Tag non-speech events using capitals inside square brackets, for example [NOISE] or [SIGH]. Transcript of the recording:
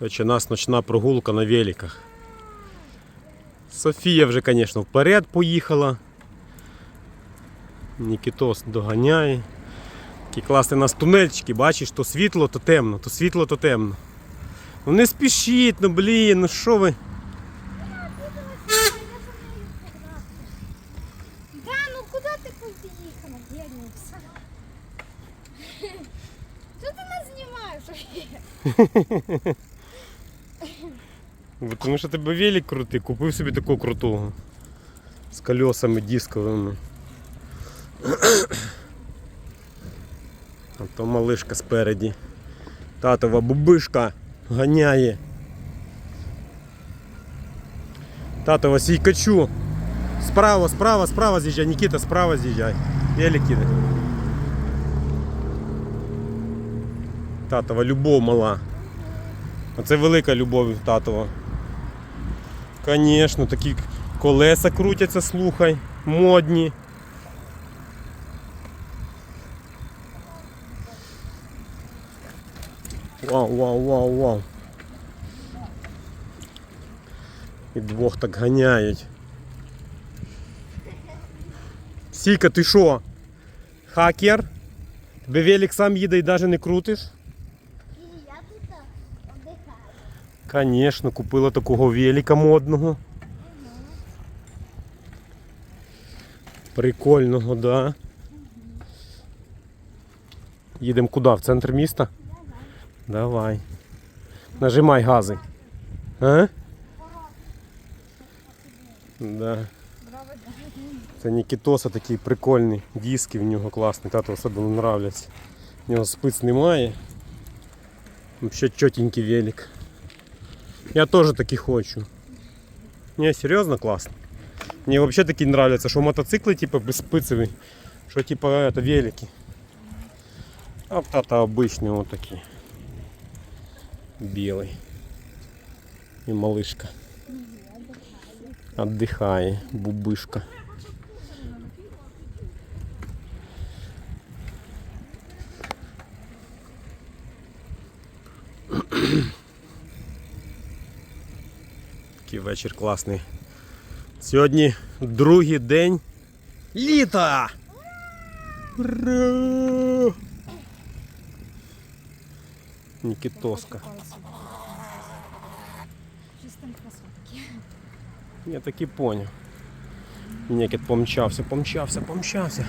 Короче, у нас ночна прогулка на великах. Софія вже, звісно, вперед поїхала. Нікітос доганяє. Такі класні нас тунельчики, бачиш, то світло, то темно, то світло, то темно. Ну не спішіть, ну блін, ну що ви? Да, ну куди ти поїхала, дядюкса? Що ти нас знімаєш? Бо Тому що тебе велик крутий, купив собі такого крутого. З колесами дисковими. А то малишка спереді. Татова бубишка ганяє. Татова сійкачу. Справа, справа, справа з'їжджай, Нікіта, справа з'їжджай. Велик іде. Татова любов мала. А це велика любов татова. Звісно, такі колеса крутяться, слухай, модні. Вау, вау, вау, вау. І двох так ганяють. Сіка, ти що? Хакер? Тебе велик сам їде і навіть не крутиш? І я тут віддихаю. Конечно, купила такого велика модного. Прикольного, да. Їдемо куди? В центр міста? Давай. Нажимай гази. А? Да. Це Нікітоса такий прикольний. Диски в нього класні, тато особливо нравляться. У нього спиць немає. Взагалі чотенький велик. Я тоже таки хочу. Не, серьезно классно. Мне вообще такие нравятся, что мотоциклы типа беспыцевые, что типа это велики. А вот это обычные вот такие. Белый. И малышка. Отдыхает, бубышка. [CLEARS THROAT] Такий вечір класний. Сьогодні другий день літа! Ура! Нікітоска. Я так і поняв. Нікіт помчався, помчався, помчався.